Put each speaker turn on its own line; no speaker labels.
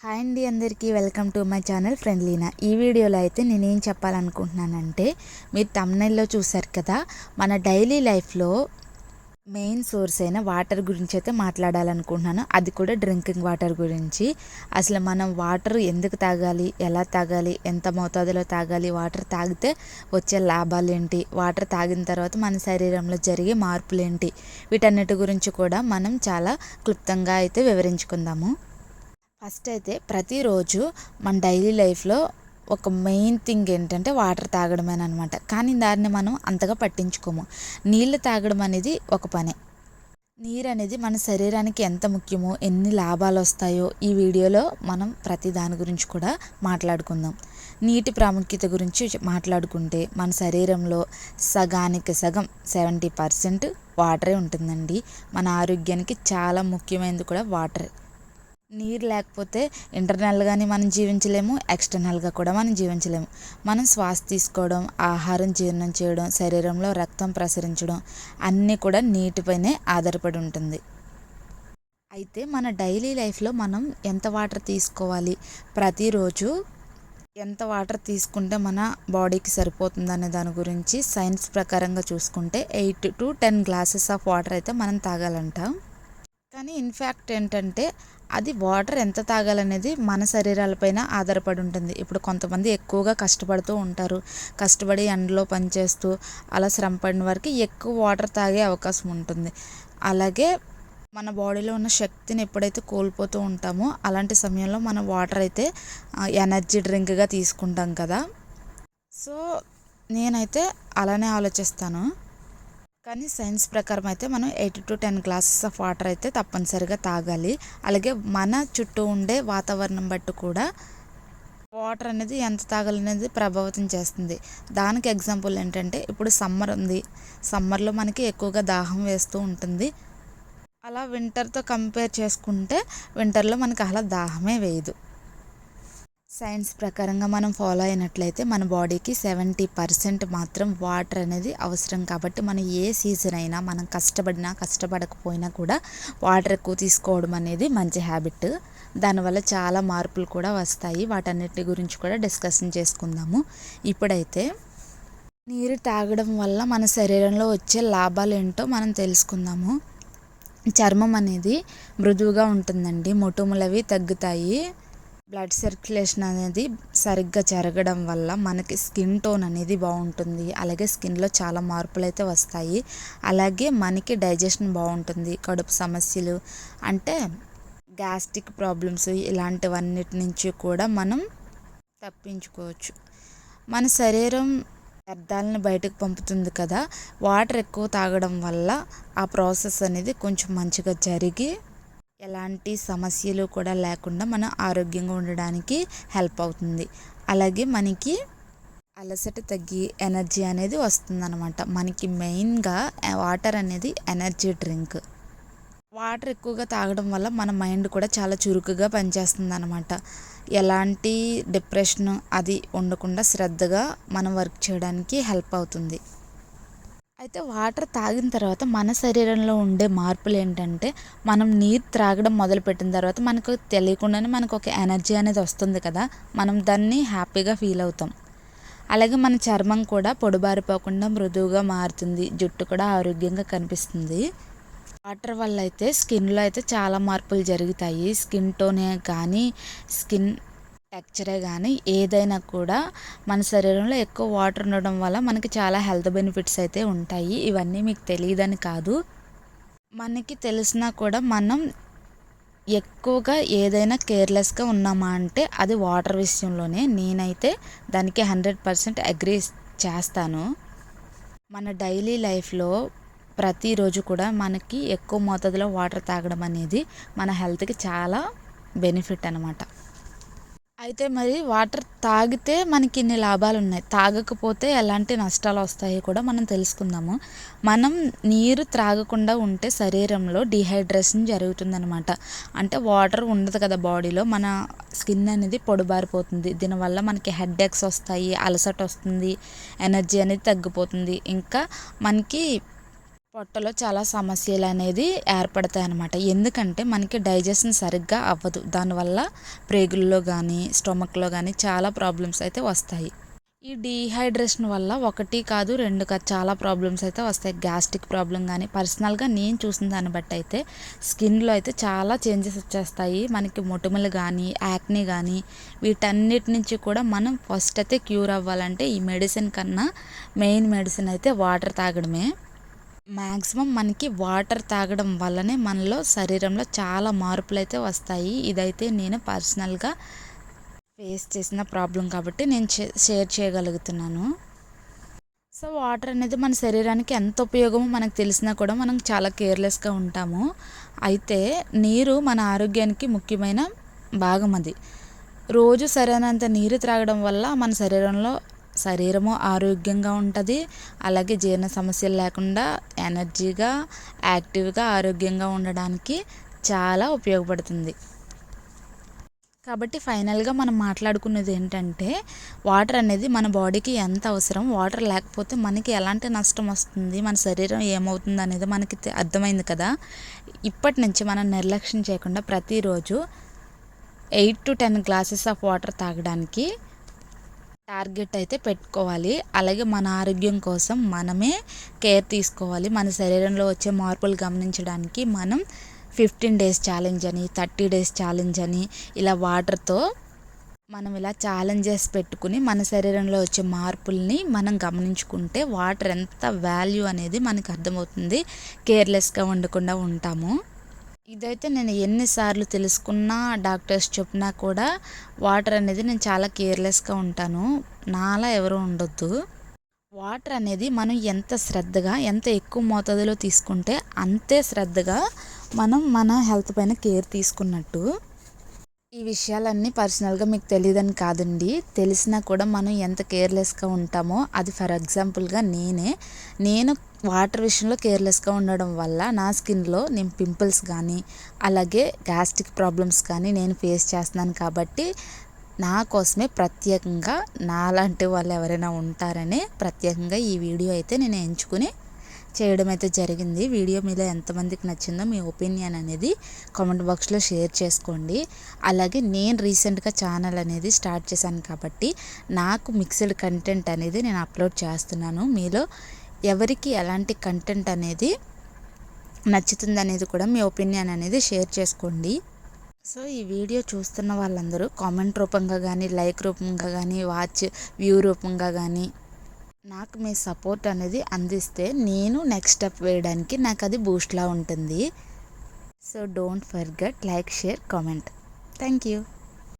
Hi అండి అందరికీ welcome to my channel ఫ్రెండ్లీనా. ఈ వీడియోలో అయితే నేనేం చెప్పాలనుకుంటున్నానంటే మీరు తమ్నైల్లో చూసారు కదా మన డైలీ లైఫ్లో మెయిన్ సోర్స్ అయిన వాటర్ గురించి అయితే మాట్లాడాలనుకుంటున్నాను. అది కూడా డ్రింకింగ్ వాటర్ గురించి. అసలు మనం వాటర్ ఎందుకు తాగాలి ఎలా తాగాలి ఎంత మోతాదులో తాగాలి వాటర్ తాగితే వచ్చే లాభాలు ఏంటి వాటర్ తాగిన తర్వాత మన శరీరంలో జరిగే మార్పులు ఏంటి వీటన్నిటి గురించి కూడా మనం చాలా క్లుప్తంగా అయితే వివరించుకుందాము. ఫస్ట్ అయితే ప్రతిరోజు మన డైలీ లైఫ్లో ఒక మెయిన్ థింగ్ ఏంటంటే వాటర్ తాగడమేనమాట కానీ దాన్ని మనం అంతగా పట్టించుకోము. నీళ్ళు తాగడం అనేది ఒక పనే. నీరు అనేది మన శరీరానికి ఎంత ముఖ్యమో ఎన్ని లాభాలు వస్తాయో ఈ వీడియోలో మనం ప్రతి దాని గురించి కూడా మాట్లాడుకుందాం. నీటి ప్రాముఖ్యత గురించి మాట్లాడుకుంటే మన శరీరంలో సగానికి సగం సెవెంటీ పర్సెంట్ వాటరే ఉంటుందండి. మన ఆరోగ్యానికి చాలా ముఖ్యమైనది కూడా వాటర్. నీరు లేకపోతే ఇంటర్నల్గాని మనం జీవించలేము ఎక్స్టర్నల్గా కూడా మనం జీవించలేము. మనం శ్వాస తీసుకోవడం ఆహారం జీర్ణం చేయడం శరీరంలో రక్తం ప్రసరించడం అన్నీ కూడా నీటిపైనే ఆధారపడి ఉంటుంది. అయితే మన డైలీ లైఫ్లో మనం ఎంత వాటర్ తీసుకోవాలి? ప్రతిరోజు ఎంత వాటర్ తీసుకుంటే మన బాడీకి సరిపోతుంది అనే దాని గురించి సైన్స్ ప్రకారంగా చూసుకుంటే eight to ten glasses of water అయితే మనం తాగాలంట. కానీ ఇన్ఫ్యాక్ట్ ఏంటంటే అది వాటర్ ఎంత తాగాలనేది మన శరీరాలపైన ఆధారపడి ఉంటుంది. ఇప్పుడు కొంతమంది ఎక్కువగా కష్టపడుతూ ఉంటారు. కష్టపడి ఎండలో పనిచేస్తూ అలా శ్రమ పడిన వారికి ఎక్కువ వాటర్ తాగే అవకాశం ఉంటుంది. అలాగే మన బాడీలో ఉన్న శక్తిని ఎప్పుడైతే కోల్పోతూ ఉంటామో అలాంటి సమయంలో మనం వాటర్ అయితే ఎనర్జీ డ్రింక్గా తీసుకుంటాం కదా. సో నేనైతే అలానే ఆలోచిస్తాను. కానీ సైన్స్ ప్రకారం అయితే మనం eight to ten glasses of water అయితే తప్పనిసరిగా తాగాలి. అలాగే మన చుట్టూ ఉండే వాతావరణం బట్టి కూడా వాటర్ అనేది ఎంత తాగాలనేది ప్రభావితం చేస్తుంది. దానికి ఎగ్జాంపుల్ ఏంటంటే ఇప్పుడు సమ్మర్ ఉంది. సమ్మర్లో మనకి ఎక్కువగా దాహం వేస్తూ ఉంటుంది. అలా వింటర్తో కంపేర్ చేసుకుంటే వింటర్లో మనకి అలా దాహమే వేయదు. సైన్స్ ప్రకారంగా మనం ఫాలో అయినట్లయితే మన బాడీకి సెవెంటీ పర్సెంట్ మాత్రం వాటర్ అనేది అవసరం కాబట్టి మనం ఏ సీజన్ అయినా మనం కష్టపడినా కష్టపడకపోయినా కూడా వాటర్ ఎక్కువ తీసుకోవడం అనేది మంచి హ్యాబిట్ దానివల్ల చాలా మార్పులు కూడా వస్తాయి. వాటన్నిటి గురించి కూడా డిస్కషన్ చేసుకుందాము. ఇప్పుడైతే నీరు తాగడం వల్ల మన శరీరంలో వచ్చే లాభాలు ఏంటో మనం తెలుసుకుందాము. చర్మం అనేది మృదువుగా ఉంటుందండి. మొటుములవి తగ్గుతాయి. బ్లడ్ సర్క్యులేషన్ అనేది సరిగ్గా జరగడం వల్ల మనకి స్కిన్ టోన్ అనేది బాగుంటుంది. అలాగే స్కిన్లో చాలా మార్పులు అయితే వస్తాయి. అలాగే మనకి డైజెషన్ బాగుంటుంది. కడుపు సమస్యలు అంటే గ్యాస్ట్రిక్ ప్రాబ్లమ్స్ ఇలాంటివన్నిటి నుంచి కూడా మనం తప్పించుకోవచ్చు. మన శరీరం వ్యర్థాలను బయటకు పంపుతుంది కదా. వాటర్ ఎక్కువ తాగడం వల్ల ఆ ప్రాసెస్ అనేది కొంచెం మంచిగా జరిగి ఎలాంటి సమస్యలు కూడా లేకుండా మనం ఆరోగ్యంగా ఉండడానికి హెల్ప్ అవుతుంది. అలాగే మనకి అలసట తగ్గి ఎనర్జీ అనేది వస్తుందన్నమాట. మనకి మెయిన్గా వాటర్ అనేది ఎనర్జీ డ్రింక్. వాటర్ ఎక్కువగా తాగడం వల్ల మన మైండ్ కూడా చాలా చురుకుగా పనిచేస్తుంది అనమాట ఎలాంటి డిప్రెషన్ అది ఉండకుండా శ్రద్ధగా మనం వర్క్ చేయడానికి హెల్ప్ అవుతుంది. అయితే వాటర్ తాగిన తర్వాత మన శరీరంలో ఉండే మార్పులు ఏంటంటే మనం నీరు త్రాగడం మొదలుపెట్టిన తర్వాత మనకు తెలియకుండానే మనకు ఒక ఎనర్జీ అనేది వస్తుంది కదా మనం దాన్ని హ్యాపీగా ఫీల్ అవుతాం. అలాగే మన చర్మం కూడా పొడిబారిపోకుండా మృదువుగా మారుతుంది జుట్టు కూడా ఆరోగ్యంగా కనిపిస్తుంది. వాటర్ వల్ల అయితే స్కిన్లో అయితే చాలా మార్పులు జరుగుతాయి. స్కిన్ టోనే కానీ స్కిన్ టెక్చరే కానీ ఏదైనా కూడా మన శరీరంలో ఎక్కువ వాటర్ ఉండడం వల్ల మనకి చాలా హెల్త్ బెనిఫిట్స్ అయితే ఉంటాయి. ఇవన్నీ మీకు తెలియదని కాదు. మనకి తెలిసినా కూడా మనం ఎక్కువగా ఏదైనా కేర్లెస్గా ఉన్నామా అంటే అది వాటర్ విషయంలోనే నేనైతే దానికి హండ్రెడ్ పర్సెంట్ అగ్రీ చేస్తాను. మన డైలీ లైఫ్లో ప్రతిరోజు కూడా మనకి ఎక్కువ మోతాదులో వాటర్ తాగడం అనేది మన హెల్త్కి చాలా బెనిఫిట్ అనమాట అయితే మరి వాటర్ తాగితే మనకి ఇన్ని లాభాలు ఉన్నాయి తాగకపోతే ఎలాంటి నష్టాలు వస్తాయో కూడా మనం తెలుసుకుందాము. మనం నీరు త్రాగకుండా ఉంటే శరీరంలో డిహైడ్రేషన్ జరుగుతుందనమాట అంటే వాటర్ ఉండదు కదా బాడీలో మన స్కిన్ అనేది పొడిబారిపోతుంది. దీనివల్ల మనకి హెడ్ ఎక్స్ వస్తాయి అలసట వస్తుంది ఎనర్జీ అనేది తగ్గిపోతుంది. ఇంకా మనకి పొట్టలో చాలా సమస్యలు అనేది ఏర్పడతాయి అన్నమాట ఎందుకంటే మనకి డైజెషన్ సరిగ్గా అవ్వదు. దానివల్ల ప్రేగుల్లో కానీ స్టొమక్లో కానీ చాలా ప్రాబ్లమ్స్ అయితే వస్తాయి. ఈ డీహైడ్రేషన్ వల్ల ఒకటి కాదు రెండు కాదు చాలా ప్రాబ్లమ్స్ అయితే వస్తాయి. గ్యాస్ట్రిక్ ప్రాబ్లం కానీ పర్సనల్గా నేను చూసిన దాన్ని బట్టి అయితే స్కిన్లో అయితే చాలా చేంజెస్ వచ్చేస్తాయి. మనకి మొటిమలు కానీ యాక్ని కానీ వీటన్నిటి నుంచి కూడా మనం ఫస్ట్ అయితే క్యూర్ అవ్వాలంటే ఈ మెడిసిన్ కన్నా మెయిన్ మెడిసిన్ అయితే వాటర్ తాగడమే. మ్యాక్సిమం మనకి వాటర్ తాగడం వల్లనే మనలో శరీరంలో చాలా మార్పులు అయితే వస్తాయి. ఇదైతే నేను పర్సనల్గా ఫేస్ చేసిన ప్రాబ్లం కాబట్టి నేను షేర్ చేయగలుగుతున్నాను. సో వాటర్ అనేది మన శరీరానికి ఎంత ఉపయోగమో మనకు తెలిసినా కూడా మనం చాలా కేర్లెస్గా ఉంటాము. అయితే నీరు మన ఆరోగ్యానికి ముఖ్యమైన భాగం అది. రోజు సరైనంత నీరు త్రాగడం వల్ల మన శరీరంలో శరీరము ఆరోగ్యంగా ఉంటుంది. అలాగే జీర్ణ సమస్యలు లేకుండా ఎనర్జీగా యాక్టివ్గా ఆరోగ్యంగా ఉండడానికి చాలా ఉపయోగపడుతుంది. కాబట్టి ఫైనల్గా మనం మాట్లాడుకున్నది ఏంటంటే వాటర్ అనేది మన బాడీకి ఎంత అవసరం వాటర్ లేకపోతే మనకి ఎలాంటి నష్టం వస్తుంది మన శరీరం ఏమవుతుంది అనేది మనకి అర్థమైంది కదా. ఇప్పటి నుంచి మనం నిర్లక్ష్యం చేయకుండా ప్రతిరోజు eight to ten glasses of water తాగడానికి టార్గెట్ అయితే పెట్టుకోవాలి. అలాగే మన ఆరోగ్యం కోసం మనమే కేర్ తీసుకోవాలి. మన శరీరంలో వచ్చే మార్పులు గమనించడానికి మనం ఫిఫ్టీన్ డేస్ ఛాలెంజ్ అని థర్టీ డేస్ ఛాలెంజ్ అని ఇలా వాటర్తో మనం ఇలా ఛాలెంజెస్ పెట్టుకుని మన శరీరంలో వచ్చే మార్పుల్ని మనం గమనించుకుంటే వాటర్ ఎంత వాల్యూ అనేది మనకు అర్థమవుతుంది. కేర్లెస్గా ఉండకుండా ఉంటాము. ఇదైతే నేను ఎన్నిసార్లు తెలుసుకున్నా డాక్టర్స్ చెప్పినా కూడా వాటర్ అనేది నేను చాలా కేర్లెస్గా ఉంటాను. నాలా ఎవరు ఉండొద్దు. వాటర్ అనేది మనం ఎంత శ్రద్ధగా ఎంత ఎక్కువ మోతాదులో తీసుకుంటే అంతే శ్రద్ధగా మనం మన హెల్త్ పైన కేర్ తీసుకున్నట్టు. ఈ విషయాలన్నీ పర్సనల్గా మీకు తెలియదని కాదండి. తెలిసినా కూడా మనం ఎంత కేర్లెస్గా ఉంటామో అది ఫర్ ఎగ్జాంపుల్గా నేనే. నేను వాటర్ విషయంలో కేర్లెస్గా ఉండడం వల్ల నా స్కిన్లో నేను పింపుల్స్ కానీ అలాగే గ్యాస్ట్రిక్ ప్రాబ్లమ్స్ కానీ నేను ఫేస్ చేస్తున్నాను కాబట్టి నా కోసమే ప్రత్యేకంగా నాలాంటి వాళ్ళు ఎవరైనా ఉంటారని ప్రత్యేకంగా ఈ వీడియో అయితే నేను ఎంచుకుని చేయడం అయితే జరిగింది. వీడియో మీద ఎంతమందికి నచ్చిందో మీ ఒపీనియన్ అనేది కామెంట్ బాక్స్లో షేర్ చేసుకోండి. అలాగే నేను రీసెంట్గా ఛానల్ అనేది స్టార్ట్ చేశాను కాబట్టి నాకు మిక్స్డ్ కంటెంట్ అనేది నేను అప్లోడ్ చేస్తున్నాను. మీలో ఎవరికి ఎలాంటి కంటెంట్ అనేది నచ్చుతుంది అనేది కూడా మీ ఒపీనియన్ అనేది షేర్ చేసుకోండి. సో ఈ వీడియో చూస్తున్న వాళ్ళందరూ కామెంట్ రూపంగా కానీ లైక్ రూపంగా కానీ వాచ్ వ్యూ రూపంగా కానీ నాకు మీ సపోర్ట్ అనేది అందిస్తే నేను నెక్స్ట్ స్టెప్ వేయడానికి నాకు అది బూస్ట్లా ఉంటుంది. So don't forget like share comment thank you